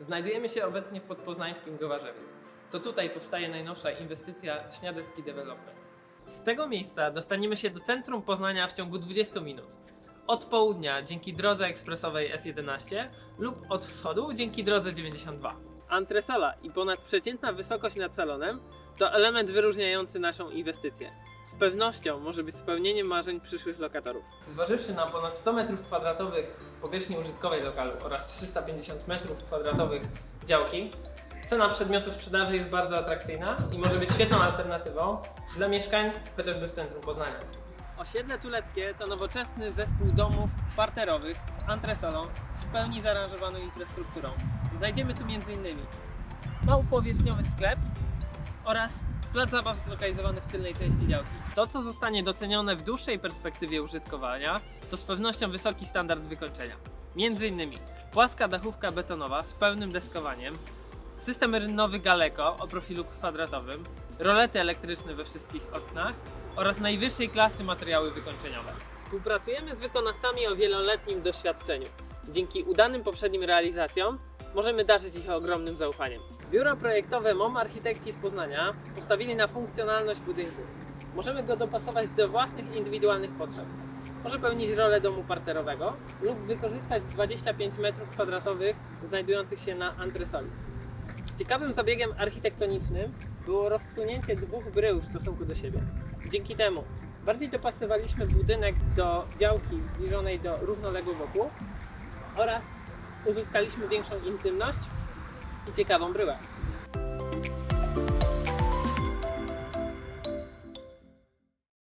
Znajdujemy się obecnie w podpoznańskim Gowarzewie. To tutaj powstaje najnowsza inwestycja Śniadecki Development. Z tego miejsca dostaniemy się do centrum Poznania w ciągu 20 minut. Od południa dzięki drodze ekspresowej S11 lub od wschodu dzięki drodze 92. Antresola i ponadprzeciętna wysokość nad salonem to element wyróżniający naszą inwestycję. Z pewnością może być spełnieniem marzeń przyszłych lokatorów. Zważywszy na ponad 100 m2 powierzchni użytkowej lokalu oraz 350 m2 działki, cena przedmiotu sprzedaży jest bardzo atrakcyjna i może być świetną alternatywą dla mieszkań chociażby w centrum Poznania. Osiedle Tuleckie to nowoczesny zespół domów parterowych z antresolą z w pełni zaaranżowaną infrastrukturą. Znajdziemy tu m.in. małopowierzchniowy sklep oraz plac zabaw zlokalizowany w tylnej części działki. To, co zostanie docenione w dłuższej perspektywie użytkowania, to z pewnością wysoki standard wykończenia. Między innymi płaska dachówka betonowa z pełnym deskowaniem, system rynnowy Galeko o profilu kwadratowym, rolety elektryczne we wszystkich oknach oraz najwyższej klasy materiały wykończeniowe. Współpracujemy z wykonawcami o wieloletnim doświadczeniu. Dzięki udanym poprzednim realizacjom możemy darzyć ich ogromnym zaufaniem. Biuro projektowe MOM Architekci z Poznania postawili na funkcjonalność budynku. Możemy go dopasować do własnych indywidualnych potrzeb. Może pełnić rolę domu parterowego lub wykorzystać 25 m2 znajdujących się na antresoli. Ciekawym zabiegiem architektonicznym było rozsunięcie dwóch brył w stosunku do siebie. Dzięki temu bardziej dopasowaliśmy budynek do działki zbliżonej do równoległego wokół oraz uzyskaliśmy większą intymność i ciekawą bryłę.